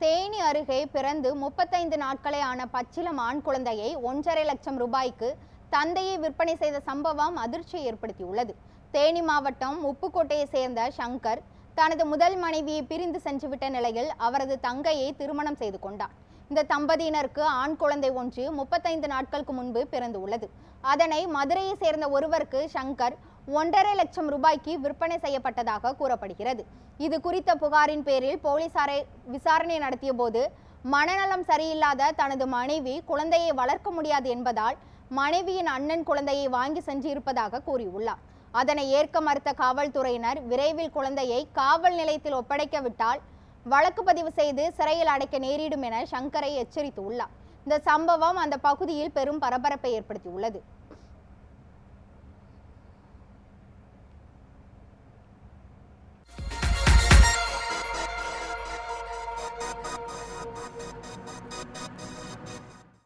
தேனி அருகே பிறந்து முப்பத்தைந்து நாட்களே ஆன பச்சிலம் ஆண் குழந்தையை ஒன்றரை லட்சம் ரூபாய்க்கு தந்தையை விற்பனை செய்த சம்பவம் அதிர்ச்சியை ஏற்படுத்தியுள்ளது. தேனி மாவட்டம் உப்புக்கோட்டையை சேர்ந்த சங்கர் தனது முதல் மனைவியை பிரிந்து சென்றுவிட்ட நிலையில் அவரது தங்கையை திருமணம் செய்து கொண்டார். இந்த தம்பதியினருக்கு ஆண் குழந்தை ஒன்று முப்பத்தைந்து நாட்களுக்கு முன்பு பிறந்து உள்ளது அதனை மதுரையை சேர்ந்த ஒருவருக்கு சங்கர் ஒன்றரை லட்சம் ரூபாய்க்கு விற்பனை செய்யப்பட்டதாக கூறப்படுகிறது. இது குறித்த புகாரின் பேரில் போலீசாரை விசாரணை நடத்திய போது மனநலம் சரியில்லாத தனது மனைவி குழந்தையை வளர்க்க முடியாது என்பதால் மனைவியின் அண்ணன் குழந்தையை வாங்கி சென்றிருப்பதாக கூறியுள்ளார். அதனை ஏற்க மறுத்த காவல்துறையினர் விரைவில் குழந்தையை காவல் நிலையத்தில் ஒப்படைக்கவிட்டால் வழக்கு பதிவு செய்து சிறையில் அடைக்க நேரிடும் என சங்கரை எச்சரித்துள்ளார். இந்த சம்பவம் அந்த பகுதியில் பெரும் பரபரப்பை ஏற்படுத்தியுள்ளது.